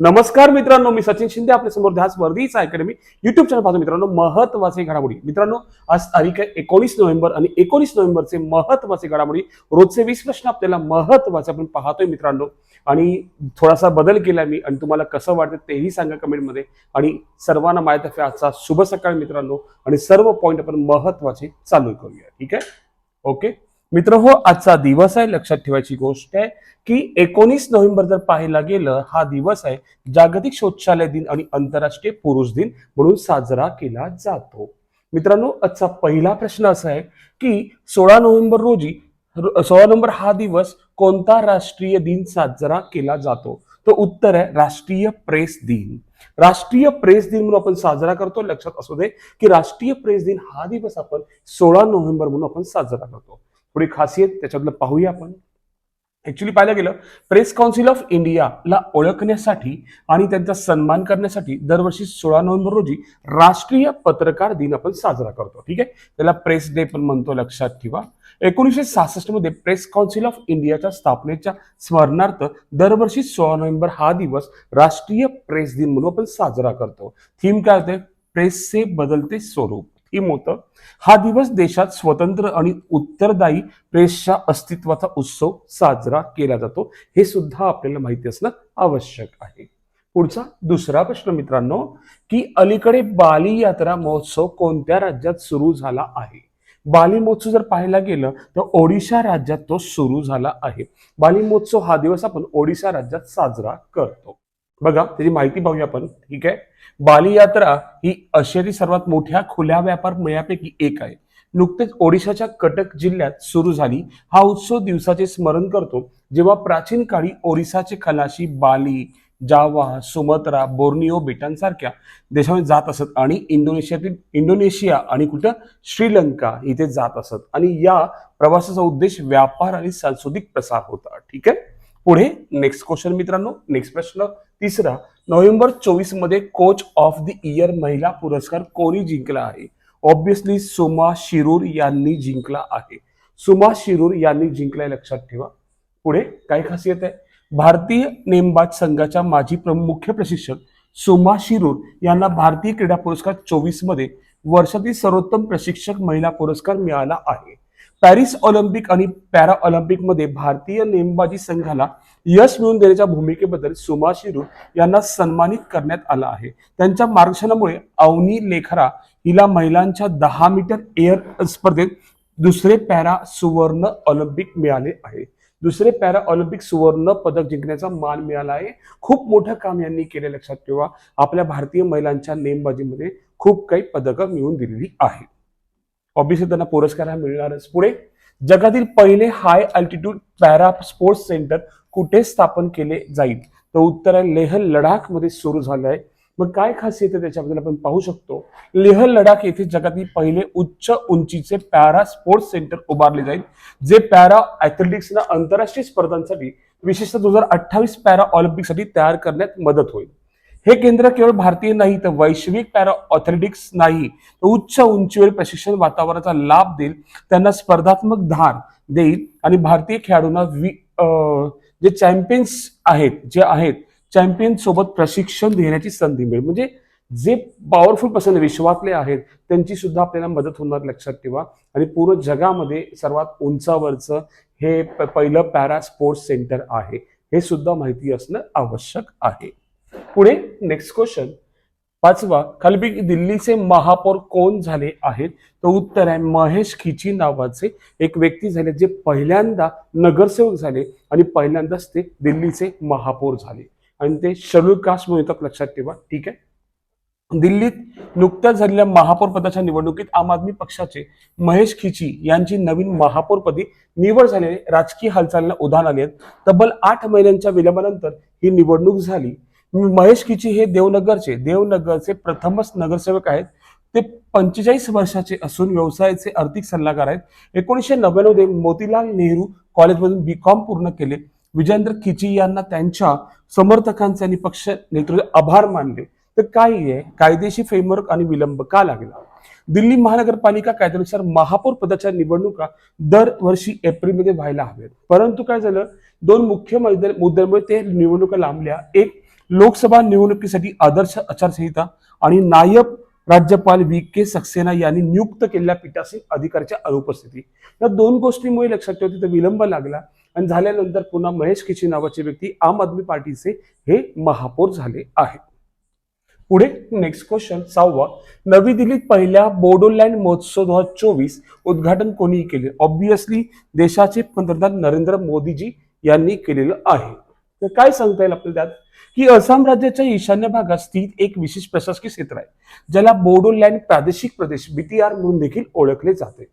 नमस्कार मित्रांनो मी सचिन शिंदे आपल्यासमोर ध्यास वर्धीच अकॅडमी युट्यूब चॅनल पाहतो मित्रांनो महत्त्वाचे घडामोडी. मित्रांनो आज तारीख आहे एकोणीस नोव्हेंबर आणि एकोणीस नोव्हेंबरचे महत्त्वाचे घडामोडी. रोजचे वीस प्रश्न आपल्याला महत्त्वाचे आपण पाहतोय मित्रांनो. आणि थोडासा बदल केला मी आणि तुम्हाला कसं वाटतं तेही सांगा कमेंटमध्ये. आणि सर्वांना माहीत आहे आजचा शुभ सकाळ मित्रांनो. आणि सर्व पॉईंट आपण महत्त्वाचे चालू करूया. ठीक आहे? ओके मित्र हो आजचा दिवस आहे. लक्षात ठेवायची गोष्ट आहे की एकोणीस नोव्हेंबर जर पाहायला गेलं हा दिवस आहे जागतिक शौचालय दिन आणि आंतरराष्ट्रीय पुरुष दिन म्हणून साजरा केला जातो. मित्रांनो आजचा पहिला प्रश्न असा आहे की सोळा नोव्हेंबर रोजी सोळा नोव्हेंबर हा दिवस कोणता राष्ट्रीय दिन साजरा केला जातो? तर उत्तर आहे राष्ट्रीय प्रेस दिन. राष्ट्रीय प्रेस दिन म्हणून आपण साजरा करतो. लक्षात असू दे की राष्ट्रीय प्रेस दिन हा दिवस आपण सोळा नोव्हेंबर म्हणून आपण साजरा करतो. थोडी खासियत त्याच्यातलं पाहूया आपण. ऍक्च्युली पाहायला गेलं प्रेस काउन्सिल ऑफ इंडियाला ओळखण्यासाठी आणि त्यांचा सन्मान करण्यासाठी दरवर्षी सोळा नोव्हेंबर रोजी राष्ट्रीय पत्रकार दिन आपण साजरा करतो. ठीक आहे? त्याला प्रेस डे पण म्हणतो लक्षात ठेवा. एकोणीसशे सहासष्टमध्ये प्रेस काउन्सिल ऑफ इंडियाच्या स्थापनेच्या स्मरणार्थ दरवर्षी सोळा नोव्हेंबर हा दिवस राष्ट्रीय प्रेस दिन म्हणून आपण साजरा करतो. थीम काय होते? प्रेसचे बदलते स्वरूप. थीम होतं. हा दिवस देशात स्वतंत्र आणि उत्तरदायी प्रेसच्या अस्तित्वाचा उत्सव साजरा केला जातो. हे सुद्धा आपल्याला माहिती असणं आवश्यक आहे. पुढचा दुसरा प्रश्न मित्रांनो की अलीकडे बाली यात्रा महोत्सव कोणत्या राज्यात सुरू झाला आहे? बाली महोत्सव जर पाहायला गेलं तर ओडिशा राज्यात तो सुरू झाला आहे. बाली महोत्सव हा दिवस आपण ओडिशा राज्यात साजरा करतो. बघा त्याची माहिती पाहूया आपण. ठीक आहे? बाली यात्रा ही आशियातील सर्वात मोठ्या खुल्या व्यापार मेळ्यापैकी एक आहे. नुकतेच ओडिशाच्या कटक जिल्ह्यात सुरू झाली. हा उत्सव दिवसाचे स्मरण करतो. जेव्हा प्राचीन काळी ओरिसाचे खलाशी बाली जावा सुमत्रा बोर्निओ बेटांसारख्या देशामध्ये जात असत आणि इंडोनेशियातील इंडोनेशिया आणि कुठं? श्रीलंका इथे जात असत. आणि या प्रवासाचा उद्देश व्यापार आणि सांस्कृतिक प्रसार होता. ठीक आहे? पुढे नेक्स्ट क्वेश्चन मित्रांनो नेक्स्ट प्रश्न तिसरा. नोव्हेंबर चोवीसमध्ये कोच ऑफ द इयर महिला पुरस्कार कोणी जिंकला आहे? ऑब्विसली सुमा शिरूर यांनी जिंकला आहे. सुमा शिरूर यांनी जिंकलाय लक्षात ठेवा. पुढे काय खासियत आहे? भारतीय नेमबाज संघाच्या माजी प्रमुख मुख्य प्रशिक्षक सुमा शिरूर यांना भारतीय क्रीडा पुरस्कार चोवीसमध्ये वर्षातील सर्वोत्तम प्रशिक्षक महिला पुरस्कार मिळाला आहे. पॅरिस ऑलिम्पिक आणि पॅरा ऑलिम्पिकमध्ये भारतीय नेमबाजी संघाला यश मिळवून देण्याच्या भूमिकेबद्दल सुमा शिरूर यांना सन्मानित करण्यात आलं आहे. त्यांच्या मार्गदर्शनामुळे अवनी लेखरा हिला महिलांच्या दहा मीटर एअर स्पर्धेत दुसरे पॅरा सुवर्ण ऑलिम्पिक मिळाले आहे. दुसरे पॅरा ऑलिम्पिक सुवर्ण पदक जिंकण्याचा मान मिळाला आहे. खूप मोठं काम यांनी केले लक्षात ठेवा. आपल्या भारतीय महिलांच्या नेमबाजीमध्ये खूप काही पदकं मिळवून दिलेली आहेत. ऑब्विसली त्यांना पुरस्कार हा मिळणारच. पुढे जगातील पहिले high altitude para sports centre कुठे स्थापन केले जाईल? तर उत्तर आहे लेह लडाखमध्ये सुरू झालं आहे. मग काय खासियत आहे त्याच्याबद्दल आपण पाहू शकतो. लेह लडाख येथे जगातील पहिले उच्च उंचीचे पॅरा स्पोर्ट्स सेंटर उभारले जाईल जे पॅरा ऍथलेटिक्सना आंतरराष्ट्रीय स्पर्धांसाठी विशेषतः दोन हजार अठ्ठावीस पॅरा ऑलिम्पिकसाठी तयार करण्यात मदत होईल. हे केंद्र केवळ भारतीय नाही तर वैश्विक पॅरा ऑथलेटिक्स नाही. तर उच्च उंचीवर प्रशिक्षण वातावरणाचा लाभ देईल त्यांना स्पर्धात्मक धार देईल आणि भारतीय खेळाडूंना वि जे चॅम्पियन्स आहेत जे आहेत चॅम्पियन सोबत प्रशिक्षण देण्याची संधी मिळेल. म्हणजे जे पॉवरफुल पर्सन विश्वातले आहेत त्यांची सुद्धा आपल्याला मदत होणार लक्षात ठेवा. आणि पूर्ण जगामध्ये सर्वात उंचावरचं हे प- पहिलं पॅरा स्पोर्ट्स सेंटर आहे. हे सुद्धा माहिती असणं आवश्यक आहे. पुढे नेक्स्ट क्वेश्चन पाचवा खालीपैकी दिल्लीचे महापौर कोण झाले आहेत? तर उत्तर आहे महेश खिची नावाचे एक व्यक्ती झाले जे पहिल्यांदा नगरसेवक झाले आणि पहिल्यांदाच ते दिल्लीचे महापौर झाले. आणि ते शेड्यूल कास्ट म्हणून येतात लक्षात ठेवा. ठीक आहे? दिल्लीत नुकत्याच झालेल्या महापौर पदाच्या निवडणुकीत आम आदमी पक्षाचे महेश खिची यांची नवीन महापौरपदी निवड झालेली राजकीय हालचालीला उधाण आले आहेत तब्बल आठ महिन्यांच्या विलंबानंतर ही निवडणूक झाली. महेश किची हे देवनगरचे देवनगरचे प्रथमच नगरसेवक आहेत. ते पंचेचाळीस वर्षाचे असून व्यवसायाचे आर्थिक सल्लागार आहेत. एकोणीसशे नव्याण्णवमध्ये मोतीलाल नेहरू कॉलेजमधून बी कॉम पूर्ण केले. विजेंद्र किची यांना त्यांच्या समर्थकांचे आणि पक्ष नेतृत्व आभार मानले. तर काय आहे कायदेशीर फ्रेमवर्क आणि विलंब का लागला? दिल्ली महानगरपालिका कायद्यानुसार महापौर पदाच्या निवडणुका दरवर्षी एप्रिलमध्ये व्हायला हव्यात. परंतु काय झालं? दोन मुख्य मुद्द्यांमुळे ते निवडणुका लांबल्या. एक लोकसभा निवडणुकीसाठी आदर्श आचारसंहिता आणि नायब राज्यपाल व्ही के सक्सेना यांनी नियुक्त केलेल्या पीठासीन अधिकाऱ्याच्या अनुपस्थिती या दोन गोष्टींमुळे लक्षात ठेवा तिथे विलंब लागला आणि झाल्यानंतर पुन्हा महेश खिची नावाचे व्यक्ती आम आदमी पार्टीचे हे महापौर झाले आहेत. पुढे नेक्स्ट क्वेश्चन सहावा. नवी दिल्लीत पहिल्या बोडोलँड महोत्सव दोन हजार चोवीस उद्घाटन कोणी केले? ऑब्विसली देशाचे पंतप्रधान नरेंद्र मोदीजी यांनी केलेलं आहे. तर काय सांगता येईल आपल्याला त्यात? की आसाम राज्याच्या ईशान्य भागात स्थित एक विशेष प्रशासकीय क्षेत्र आहे ज्याला बोडोलँड प्रादेशिक प्रदेश बीटीआर म्हणून देखील ओळखले जाते.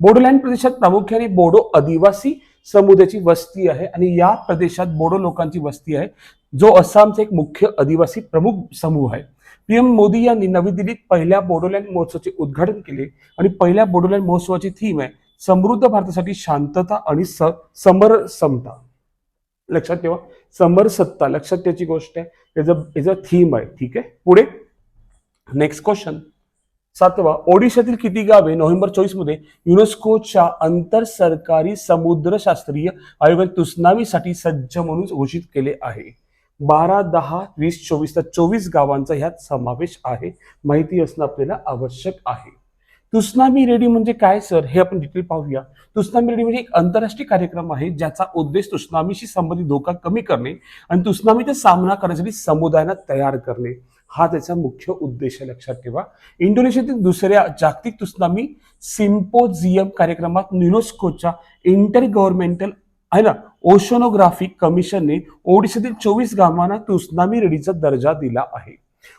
बोडोलँड प्रदेशात प्रामुख्याने बोडो आदिवासी समुदायाची वस्ती आहे आणि या प्रदेशात बोडो लोकांची वस्ती आहे जो आसामचा एक मुख्य आदिवासी प्रमुख समूह आहे. पीएम मोदी यांनी नवी दिल्लीत पहिल्या बोडोलँड महोत्सवाचे उद्घाटन केले आणि पहिल्या बोडोलँड महोत्सवाची थीम आहे समृद्ध भारतासाठी शांतता आणि समर समता लक्षात ठेवा. समरसत्ता लक्षात त्याची गोष्ट आहे. इज अ थीम आहे ठीक आहे? पुढे. नेक्स्ट क्वेश्चन सातवा ओडिशातील किती गावे नोव्हेंबर चोवीसमध्ये युनेस्कोच्या आंतर सरकारी समुद्रशास्त्रीय आयोगाने तुसनावीसाठी सज्ज म्हणून घोषित केले आहे? बारा दहा वीस चोवीस तर चोवीस गावांचा ह्यात समावेश आहे. माहिती असणं आपल्याला आवश्यक आहे. तुस्नामी रेडी म्हणजे काय सर हे आपण डिटेल पाहूया. तुस्नामी रेडी म्हणजे एक आंतरराष्ट्रीय कार्यक्रम आहे ज्याचा उद्देश तुस्नामीशी संबंधित धोका कमी करणे आणि तुस्नामीचा सामना करण्यासाठी समुदायांना तयार करणे. हा त्याचा मुख्य उद्देश आहे लक्षात ठेवा. इंडोनेशियातील दुसऱ्या जागतिक तुस्नामी सिम्पोजियम कार्यक्रमात युनेस्कोच्या इंटर गव्हर्नमेंटल आहे ना ओशोनोग्राफिक कमिशनने ओडिशातील चोवीस गावांना तुस्नामी रेडीचा दर्जा दिला आहे.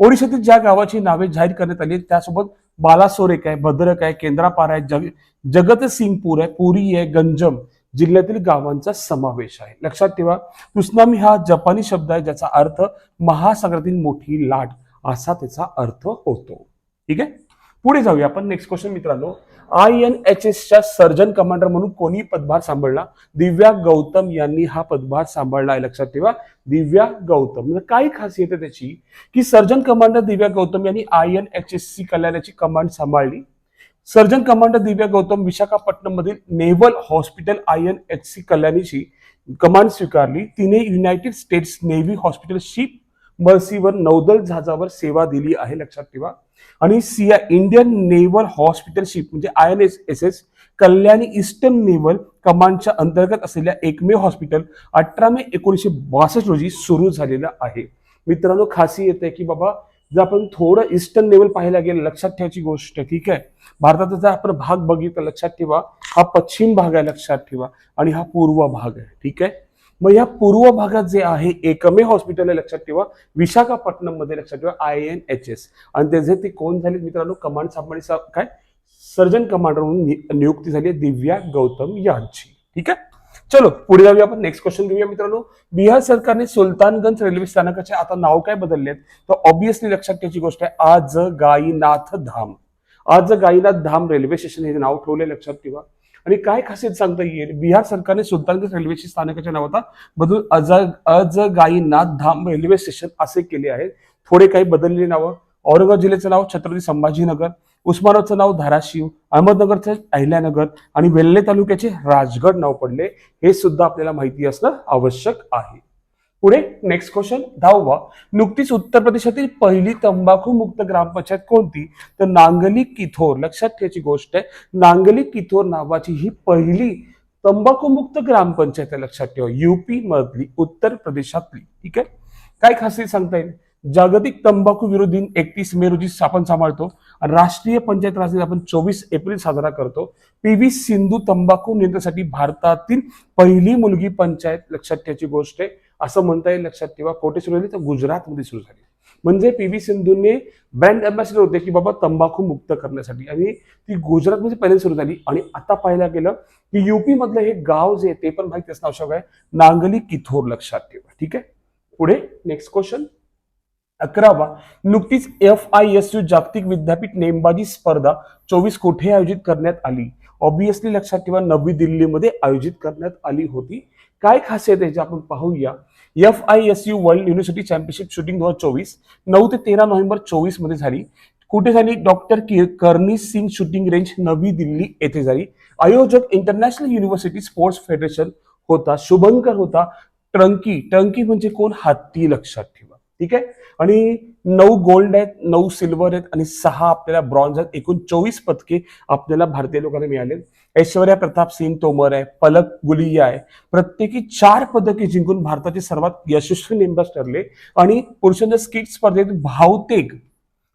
ओडिशातील ज्या गावाची नावे जाहीर करण्यात आली त्यासोबत बालासोरेक आहे भद्रक आहे केंद्रापारा आहे जग जगतसिंगपूर आहे पुरी आहे गंजम जिल्ह्यातील गावांचा समावेश आहे. लक्षात ठेवा तुसनामी हा जपानी शब्द आहे ज्याचा अर्थ महासागरातील मोठी लाट असा त्याचा अर्थ होतो. ठीक आहे? पुढे जाऊया आपण. नेक्स्ट क्वेश्चन मित्रांनो आय एन एच एसच्या सर्जन कमांडर म्हणून कोणी पदभार सांभाळला. दिव्या गौतम यांनी हा पदभार सांभाळला आहे लक्षात ठेवा. दिव्या गौतम. म्हणजे काय खासियत आहे त्याची? की सर्जन कमांडर दिव्या गौतम यांनी I N H S C कल्याणाची कमांड सांभाळली. सर्जन कमांडर दिव्या गौतम विशाखापट्टणम मधील naval hospital I N H C कल्याणीची command स्वीकारली. तिने United States Navy hospital ship मर्सीवर नौदल जहाजावर सेवा दिली आहे लक्षात ठेवा. आणि सिया इंडियन नेव्हल हॉस्पिटलशिप म्हणजे I N S S S Kalyani eastern naval कमांडच्या अंतर्गत असलेल्या एकमेव हॉस्पिटल अठरा मे एकोणीसशे बासष्ट रोजी सुरू झालेलं आहे. मित्रांनो खासी येते की बाबा जर आपण थोडं ईस्टर्न लेवल पाहायला गेलं लक्षात ठेवायची गोष्ट ठीक आहे भारताचा जर आपण भाग बघितला लक्षात ठेवा हा पश्चिम भाग आहे लक्षात ठेवा आणि हा पूर्व भाग आहे ठीक आहे? मग या पूर्व भागात जे आहे एकमेव हॉस्पिटल आहे लक्षात ठेवा. विशाखापट्टणममध्ये लक्षात ठेवा आय एन एच एस आणि त्याचे ते कोण झाले मित्रांनो? कमांड सांभाळी काय? सर्जन कमांडर म्हणून नियुक्ती झाली आहे दिव्या गौतम यांची. ठीक आहे? चलो पुढे जाऊया आपण. नेक्स्ट क्वेश्चन घेऊया मित्रांनो. बिहार सरकारने सुलतानगंज रेल्वे स्थानकाचे आता नाव काय बदलले तर ऑब्विसली लक्षात ठेवायची गोष्ट आहे आज गाईनाथ धाम. आज गाईनाथ धाम रेल्वे स्टेशन हे नाव ठेवले लक्षात ठेवा. आणि काय खासियत सांगता येईल? बिहार सरकारने सुलतानगंज रेल्वे स्थानकाच्या नाव आता बदलून अज अजगाईनाथ धाम रेल्वे स्टेशन असे केले आहे. थोडे काही बदललेली नावं औरंगाबाद जिल्ह्याचं नाव छत्रपती संभाजीनगर उस्मानाबादचं नाव धाराशिव अहमदनगरचं अहिल्यानगर आणि वेल्हे तालुक्याचे राजगड नाव पडले. हे सुद्धा आपल्याला माहिती असणं आवश्यक आहे. पुढे नेक्स्ट क्वेश्चन दहावा नुकतीच उत्तर प्रदेशातील पहिली तंबाखू मुक्त ग्रामपंचायत कोणती? तर नांगली किथोर. लक्षात ठेवायची गोष्ट आहे नांगली किथोर नावाची ही पहिली तंबाखू मुक्त ग्रामपंचायत आहे लक्षात ठेवा. युपी मधली उत्तर प्रदेशातली. ठीक आहे? काय खासियत सांगता येईल? जागतिक तंबाखू विरोधी दिन एकतीस मे रोजी आपण सांभाळतो. राष्ट्रीय पंचायत राज दिन आपण चोवीस एप्रिल साजरा करतो. पी व्ही सिंधू तंबाखू नियंत्रणासाठी भारतातील पहिली मुलगी पंचायत लक्षात ठेवायची गोष्ट आहे. असं म्हणता येईल लक्षात ठेवा. कोठे सुरू झाली? तर गुजरातमध्ये सुरू झाली. म्हणजे पी व्ही सिंधूने ब्रँड अँबॅसिडर होते की बाबा तंबाखू मुक्त करण्यासाठी. आणि ती गुजरातमध्ये पहिले सुरू झाली. आणि आता पाहायला गेलं की युपी मधलं हे गाव जे आहे ते पण माहिती असणं आवश्यक आहे. नांगली किथोर लक्षात ठेवा. ठीक आहे? पुढे नेक्स्ट क्वेश्चन अकरावा. नुकतीच एफ आय एस यू जागतिक विद्यापीठ नेमबाजी स्पर्धा चोवीस कोठे आयोजित करण्यात आली? ऑब्विसली लक्षात ठेवा नवी दिल्लीमध्ये आयोजित करण्यात आली होती. काय खासियत आहे जे आपण पाहूया? F I S U world university championship shooting दोन हजार चोवीस नऊ ते तेरा नोव्हेंबर चोवीसमध्ये झाली. कुठे झाली? डॉक्टर करणी सिंग शूटिंग रेंज नवी दिल्ली येथे झाली. आयोजक इंटरनॅशनल युनिव्हर्सिटी स्पोर्ट्स फेडरेशन होता शुभंकर होता ट्रंकी. ट्रंकी म्हणजे कोण? हत्ती लक्षात ठेवा. ठीक आहे? आणि नऊ गोल्ड आहेत नऊ सिल्वर आहेत आणि सहा आपल्याला ब्रॉन्झ आहेत. एकूण चोवीस पदके आपल्याला भारतीय लोकांना मिळाले. ऐश्वर्या प्रताप सिंग तोमर आहे पलक गुलिया आहे. प्रत्येकी चार पदके जिंकून भारताचे सर्वात यशस्वी नेमबाज ठरले. आणि पुरुषांच्या स्किट स्पर्धेत भावतेक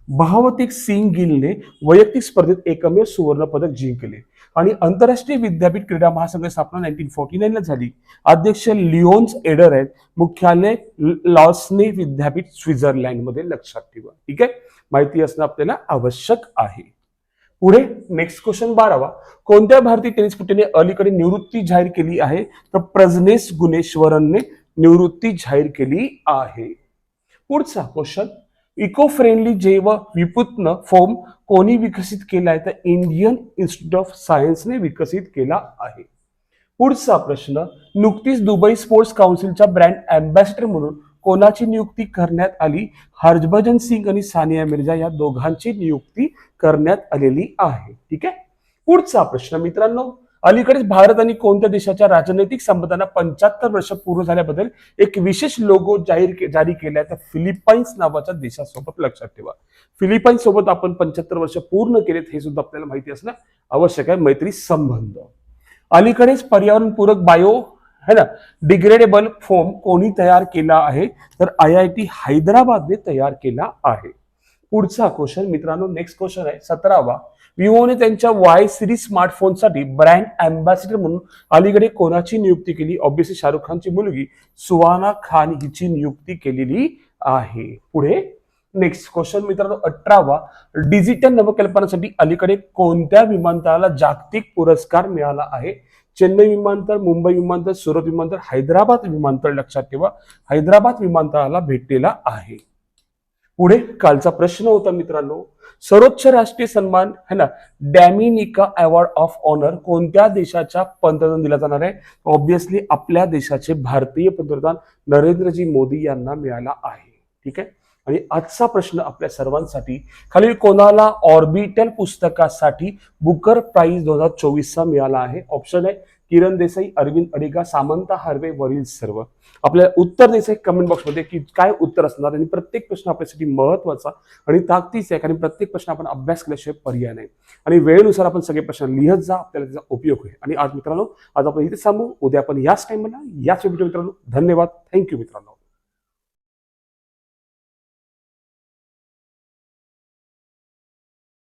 भावतेक सिंग गिलने वैयक्तिक स्पर्धेत एकमेव सुवर्ण पदक जिंकले. आणि आंतरराष्ट्रीय विद्यापीठ क्रीडा महासंघ स्थापना नाईन्टीन फोर्टी नाईनला झाली. अध्यक्ष लिओन्स एडर आहेत. मुख्यालय लॉसने विद्यापीठ स्वित्झर्लंडमध्ये लक्षात ठेवा. ठीक आहे? माहिती असणं आपल्याला आवश्यक आहे. पुढे नेक्स्ट क्वेश्चन बारावा. कोणत्या भारतीय टेनिसपटूने अलीकडे निवृत्ती जाहीर केली आहे? तर प्रजनेश गुणेश्वरनने निवृत्ती जाहीर केली आहे. पुढचा क्वेश्चन इको फ्रेंडली जैव विपुत्न फोम कोणी विकसित केला आहे तर इंडियन इन्स्टिट्यूट ऑफ सायन्सने विकसित केला आहे. पुढचा प्रश्न नुकतीच दुबई स्पोर्ट्स काउन्सिलच्या ब्रँड अँबॅसिडर म्हणून कोणाची नियुक्ती करण्यात आली? हरभजन सिंग आणि सानिया मिर्झा या दोघांची नियुक्ती करण्यात आलेली आहे. ठीक आहे? पुढचा प्रश्न मित्रांनो अलीकडेच भारत आणि कोणत्या देशाच्या राजनैतिक संबंधांना पंच्याहत्तर वर्ष पूर्ण झाल्याबद्दल एक विशेष लोगो जाहीर के- जारी केला तर फिलिपाईन्स नावाच्या देशासोबत लक्षात ठेवा. फिलिपाईन्स सोबत आपण पंच्याहत्तर वर्ष पूर्ण केलेत हे सुद्धा आपल्याला माहिती असणं आवश्यक आहे. मैत्री संबंध. अलीकडेच पर्यावरणपूरक बायो है ना डिग्रेडेबल फोम कोणी तयार केला आहे? तर आय आय टी हैदराबादने तयार केला आहे. पुढचा क्वेश्चन मित्रांनो नेक्स्ट क्वेश्चन आहे. सतरावा विवोने त्यांच्या वाय सिरीज स्मार्टफोनसाठी ब्रँड अँबॅसिडर म्हणून अलीकडे कोणाची नियुक्ती केली? ऑब्विसली शाहरुख खानची मुलगी सुहाना खान हिची नियुक्ती केलेली आहे. पुढे नेक्स्ट क्वेश्चन मित्रांनो अठरावा. डिजिटल नवकल्पनासाठी अलीकडे कोणत्या विमानतळाला जागतिक पुरस्कार मिळाला आहे? चेन्नई विमानतळ मुंबई विमानतळ सुरत विमानतळ हैदराबाद विमानतळ लक्षात ठेवा. हैदराबाद विमानतळाला भेटलेला आहे. पुढे कालचा प्रश्न होता मित्रांनो सर्वोच्च राष्ट्रीय सन्मान है ना डॅमिनिका अवॉर्ड ऑफ ऑनर कोणत्या देशाच्या पंतप्रधान दिला जाणार आहे? ऑब्विसली आपल्या देशाचे भारतीय पंतप्रधान नरेंद्रजी मोदी यांना मिळाला आहे. ठीक आहे? आणि आजचा प्रश्न आपल्या सर्वांसाठी खालील कोणाला ऑर्बिटल पुस्तकासाठी बुकर प्राइज दोन हजार चोवीसचा मिळाला आहे? ऑप्शन आहे किरण देसाई अरविंद अडिगा सामंता हर्वे वरील सर्व. आपल्याला उत्तर द्यायचं आहे कमेंट बॉक्समध्ये की काय उत्तर असणार आणि प्रत्येक प्रश्न आपल्यासाठी महत्त्वाचा आणि ताकदीचा आहे कारण प्रत्येक प्रश्न आपण अभ्यास केल्याशिवाय पर्याय नाही. आणि वेळेनुसार आपण सगळे प्रश्न लिहत जा आपल्याला त्याचा उपयोग होईल. आणि आज मित्रांनो आज आपण इथे सांगू उद्या आपण याच टाइमला याच व्हिडिओ मित्रांनो. धन्यवाद. थँक्यू मित्रांनो.